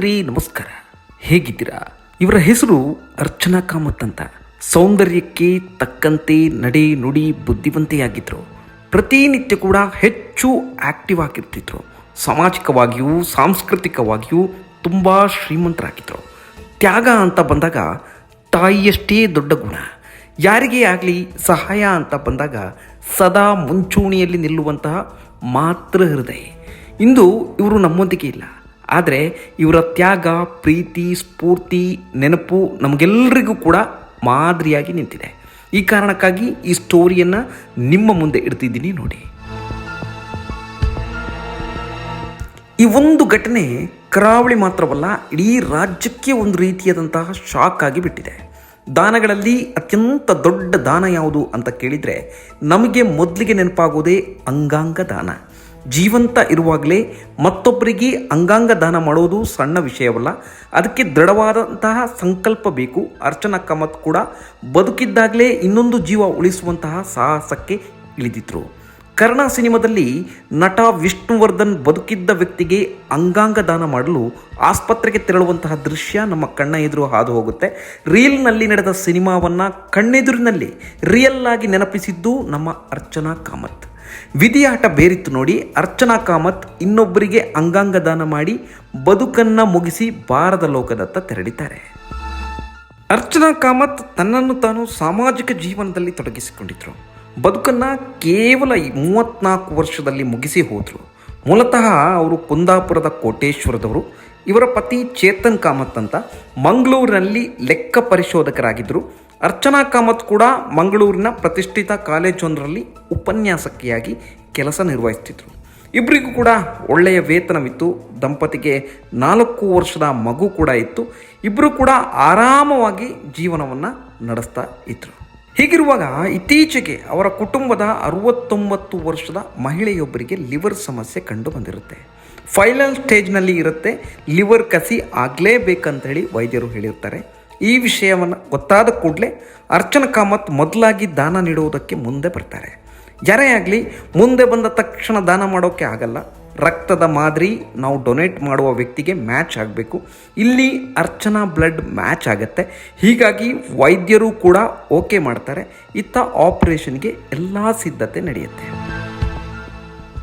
ಸ್ನೇಹಿತರೆ ನಮಸ್ಕಾರ. ಹೇಗಿದ್ದೀರಾ? ಇವರ ಹೆಸರು ಅರ್ಚನಾ ಕಾಮತ್ ಅಂತ. ಸೌಂದರ್ಯಕ್ಕೆ ತಕ್ಕಂತೆ ನಡೆ ನುಡಿ ಬುದ್ಧಿವಂತೆಯಾಗಿದ್ದರು ಪ್ರತಿನಿತ್ಯ ಕೂಡ ಹೆಚ್ಚು ಆಕ್ಟಿವ್ ಆಗಿರ್ತಿದ್ರು. ಸಾಮಾಜಿಕವಾಗಿಯೂ ಸಾಂಸ್ಕೃತಿಕವಾಗಿಯೂ ತುಂಬ ಶ್ರೀಮಂತರಾಗಿದ್ದರು ತ್ಯಾಗ ಅಂತ ಬಂದಾಗ ತಾಯಿಯಷ್ಟೇ ದೊಡ್ಡ ಗುಣ. ಯಾರಿಗೇ ಆಗಲಿ ಸಹಾಯ ಅಂತ ಬಂದಾಗ ಸದಾ ಮುಂಚೂಣಿಯಲ್ಲಿ ನಿಲ್ಲುವಂತಹ ಮಾತೃ ಹೃದಯ. ಇಂದು ಇವರು ನಮ್ಮೊಂದಿಗೆ ಇಲ್ಲ. ಆದರೆ ಇವರ ತ್ಯಾಗ, ಪ್ರೀತಿ, ಸ್ಫೂರ್ತಿ, ನೆನಪು ನಮಗೆಲ್ಲರಿಗೂ ಕೂಡ ಮಾದರಿಯಾಗಿ ನಿಂತಿದೆ. ಈ ಕಾರಣಕ್ಕಾಗಿ ಈ ಸ್ಟೋರಿಯನ್ನು ನಿಮ್ಮ ಮುಂದೆ ಇಡ್ತಿದ್ದೀನಿ ನೋಡಿ. ಈ ಒಂದು ಘಟನೆ ಕರಾವಳಿ ಮಾತ್ರವಲ್ಲ, ಇಡೀ ರಾಜ್ಯಕ್ಕೆ ಒಂದು ರೀತಿಯಾದಂತಹ ಶಾಕ್ ಆಗಿ ಬಿಟ್ಟಿದೆ. ದಾನಗಳಲ್ಲಿ ಅತ್ಯಂತ ದೊಡ್ಡ ದಾನ ಯಾವುದು ಅಂತ ಕೇಳಿದರೆ, ನಮಗೆ ಮೊದಲಿಗೆ ನೆನಪಾಗೋದೇ ಅಂಗಾಂಗ ದಾನ. ಜೀವಂತ ಇರುವಾಗಲೇ ಮತ್ತೊಬ್ಬರಿಗೆ ಅಂಗಾಂಗ ದಾನ ಮಾಡೋದು ಸಣ್ಣ ವಿಷಯವಲ್ಲ. ಅದಕ್ಕೆ ದೃಢವಾದಂತಹ ಸಂಕಲ್ಪ ಬೇಕು. ಅರ್ಚನಾ ಕಾಮತ್ ಕೂಡ ಬದುಕಿದ್ದಾಗಲೇ ಇನ್ನೊಂದು ಜೀವ ಉಳಿಸುವಂತಹ ಸಾಹಸಕ್ಕೆ ಇಳಿದಿದ್ರು. ಕರ್ಣ ಸಿನಿಮಾದಲ್ಲಿ ನಟ ವಿಷ್ಣುವರ್ಧನ್ ಬದುಕಿದ್ದ ವ್ಯಕ್ತಿಗೆ ಅಂಗಾಂಗ ದಾನ ಮಾಡಲು ಆಸ್ಪತ್ರೆಗೆ ತೆರಳುವಂತಹ ದೃಶ್ಯ ನಮ್ಮ ಕಣ್ಣ ಎದುರು ಹಾದು ಹೋಗುತ್ತೆ. ರೀಲ್ನಲ್ಲಿ ನಡೆದ ಸಿನಿಮಾವನ್ನು ಕಣ್ಣೆದುರಿನಲ್ಲಿ ರಿಯಲ್ ಆಗಿ ನೆನಪಿಸಿದ್ದು ನಮ್ಮ ಅರ್ಚನಾ ಕಾಮತ್. ವಿಧಿಯಾಟ ಬೇರಿತ್ತು ನೋಡಿ ಅರ್ಚನಾ ಕಾಮತ್ ಇನ್ನೊಬ್ಬರಿಗೆ ಅಂಗಾಂಗ ದಾನ ಮಾಡಿ ಬದುಕನ್ನು ಮುಗಿಸಿ ಬಾರದ ಲೋಕದತ್ತ ತೆರಳಿದ್ದಾರೆ. ಅರ್ಚನಾ ಕಾಮತ್ ತನ್ನನ್ನು ತಾನು ಸಾಮಾಜಿಕ ಜೀವನದಲ್ಲಿ ತೊಡಗಿಸಿಕೊಂಡಿದ್ರು. ಬದುಕನ್ನು ಕೇವಲ ಈ ಮೂವತ್ನಾಲ್ಕು ವರ್ಷದಲ್ಲಿ ಮುಗಿಸಿ ಹೋದರು. ಮೂಲತಃ ಅವರು ಕುಂದಾಪುರದ ಕೋಟೇಶ್ವರದವರು, ಇವರ ಪತಿ ಚೇತನ್ ಕಾಮತ್ ಅಂತ ಮಂಗಳೂರಿನಲ್ಲಿ ಲೆಕ್ಕ ಪರಿಶೋಧಕರಾಗಿದ್ದರು ಅರ್ಚನಾ ಕಾಮತ್ ಕೂಡ ಮಂಗಳೂರಿನ ಪ್ರತಿಷ್ಠಿತ ಕಾಲೇಜೊಂದರಲ್ಲಿ ಉಪನ್ಯಾಸಕಿಯಾಗಿ ಕೆಲಸ ನಿರ್ವಹಿಸ್ತಿದ್ರು. ಇಬ್ಬರಿಗೂ ಕೂಡ ಒಳ್ಳೆಯ ವೇತನವಿತ್ತು. ದಂಪತಿಗೆ ನಾಲ್ಕು ವರ್ಷದ ಮಗು ಕೂಡ ಇತ್ತು. ಇಬ್ಬರು ಕೂಡ ಆರಾಮವಾಗಿ ಜೀವನವನ್ನು ನಡೆಸ್ತಾ ಇದ್ರು. ಹೀಗಿರುವಾಗ ಇತ್ತೀಚೆಗೆ ಅವರ ಕುಟುಂಬದ ಅರುವತ್ತೊಂಬತ್ತು ವರ್ಷದ ಮಹಿಳೆಯೊಬ್ಬರಿಗೆ ಲಿವರ್ ಸಮಸ್ಯೆ ಕಂಡು ಬಂದಿರುತ್ತೆ ಫೈನಲ್ ಸ್ಟೇಜ್ನಲ್ಲಿ ಇರುತ್ತೆ. ಲಿವರ್ ಕಸಿ ಆಗಲೇಬೇಕಂತ ಹೇಳಿ ವೈದ್ಯರು ಹೇಳಿರ್ತಾರೆ. ಈ ವಿಷಯವನ್ನು ಗೊತ್ತಾದ ಕೂಡಲೇ ಅರ್ಚನ ಕಾಮತ್ ಮೊದಲಾಗಿ ದಾನ ನೀಡುವುದಕ್ಕೆ ಮುಂದೆ ಬರ್ತಾರೆ. ಯಾರೇ ಆಗಲಿ, ಮುಂದೆ ಬಂದ ತಕ್ಷಣ ದಾನ ಮಾಡೋಕ್ಕೆ ಆಗಲ್ಲ. ರಕ್ತದ ಮಾದರಿ ನಾವು ಡೊನೇಟ್ ಮಾಡುವ ವ್ಯಕ್ತಿಗೆ ಮ್ಯಾಚ್ ಆಗಬೇಕು. ಇಲ್ಲಿ ಅರ್ಚನಾ ಬ್ಲಡ್ ಮ್ಯಾಚ್ ಆಗುತ್ತೆ. ಹೀಗಾಗಿ ವೈದ್ಯರು ಕೂಡ ಓಕೆ ಮಾಡ್ತಾರೆ. ಇತ್ತ ಆಪರೇಷನ್ಗೆ ಎಲ್ಲ ಸಿದ್ಧತೆ ನಡೆಯುತ್ತೆ.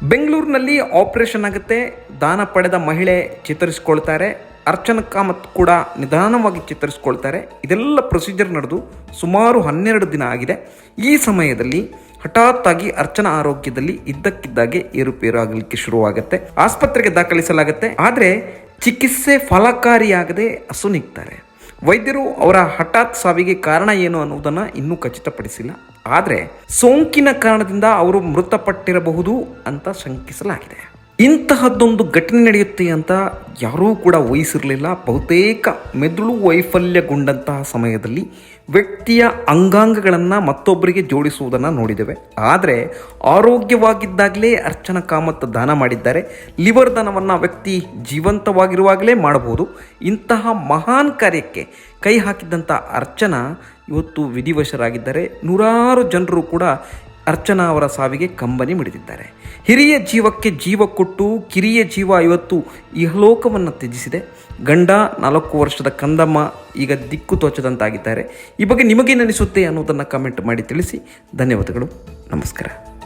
ಬೆಂಗಳೂರಿನಲ್ಲಿ ಆಪರೇಷನ್ ಆಗುತ್ತೆ. ದಾನ ಪಡೆದ ಮಹಿಳೆ ಚಿತ್ರಿಸ್ಕೊಳ್ತಾರೆ ಅರ್ಚನ ಕಾಮತ್ ಕೂಡ ನಿಧಾನವಾಗಿ ಚಿತ್ತರಿಸ್ಕೊಳ್ತಾರೆ. ಇದೆಲ್ಲ ಪ್ರೊಸೀಜರ್ ನಡೆದು ಸುಮಾರು ಹನ್ನೆರಡು ದಿನ ಆಗಿದೆ. ಈ ಸಮಯದಲ್ಲಿ ಹಠಾತ್ ಆಗಿ ಅರ್ಚನಾ ಆರೋಗ್ಯದಲ್ಲಿ ಇದ್ದಕ್ಕಿದ್ದಾಗೆ ಏರುಪೇರು ಆಗಲಿಕ್ಕೆ ಶುರುವಾಗುತ್ತೆ. ಆಸ್ಪತ್ರೆಗೆ ದಾಖಲಿಸಲಾಗುತ್ತೆ. ಆದರೆ ಚಿಕಿತ್ಸೆ ಫಲಕಾರಿಯಾಗದೆ ಅಸುನಿಗ್ತಾರೆ ವೈದ್ಯರು ಅವರ ಹಠಾತ್ ಸಾವಿಗೆ ಕಾರಣ ಏನು ಅನ್ನುವುದನ್ನು ಇನ್ನೂ ಖಚಿತಪಡಿಸಿಲ್ಲ. ಆದರೆ ಸೋಂಕಿನ ಕಾರಣದಿಂದ ಅವರು ಮೃತಪಟ್ಟಿರಬಹುದು ಅಂತ ಶಂಕಿಸಲಾಗಿದೆ. ಇಂತಹದ್ದೊಂದು ಘಟನೆ ನಡೆಯುತ್ತೆ ಅಂತ ಯಾರೂ ಕೂಡ ವಹಿಸಿರಲಿಲ್ಲ ಬಹುತೇಕ ಮೆದುಳು ವೈಫಲ್ಯಗೊಂಡಂತಹ ಸಮಯದಲ್ಲಿ ವ್ಯಕ್ತಿಯ ಅಂಗಾಂಗಗಳನ್ನು ಮತ್ತೊಬ್ಬರಿಗೆ ಜೋಡಿಸುವುದನ್ನು ನೋಡಿದ್ದೇವೆ. ಆದರೆ ಆರೋಗ್ಯವಾಗಿದ್ದಾಗಲೇ ಅರ್ಚನ ಕಾಮತ್ ದಾನ ಮಾಡಿದ್ದಾರೆ. ಲಿವರ್ ದಾನವನ್ನು ವ್ಯಕ್ತಿ ಜೀವಂತವಾಗಿರುವಾಗಲೇ ಮಾಡಬಹುದು. ಇಂತಹ ಮಹಾನ್ ಕಾರ್ಯಕ್ಕೆ ಕೈ ಹಾಕಿದ್ದಂಥ ಅರ್ಚನಾ ಇವತ್ತು ವಿಧಿವಶರಾಗಿದ್ದಾರೆ. ನೂರಾರು ಜನರು ಕೂಡ ಅರ್ಚನಾ ಅವರ ಸಾವಿಗೆ ಕಂಬನಿ ಮಿಡಿದಿದ್ದಾರೆ. ಹಿರಿಯ ಜೀವಕ್ಕೆ ಜೀವ ಕೊಟ್ಟು ಕಿರಿಯ ಜೀವ ಇವತ್ತು ಇಹಲೋಕವನ್ನು ತ್ಯಜಿಸಿದೆ. ಗಂಡ ನಾಲ್ಕು ವರ್ಷದ ಕಂದಮ್ಮ ಈಗ ದಿಕ್ಕು ತೋಚದಂತಾಗಿದ್ದಾರೆ. ಈ ಬಗ್ಗೆ ನಿಮಗೇನಿಸುತ್ತೆ ಅನ್ನೋದನ್ನು ಕಮೆಂಟ್ ಮಾಡಿ ತಿಳಿಸಿ. ಧನ್ಯವಾದಗಳು. ನಮಸ್ಕಾರ.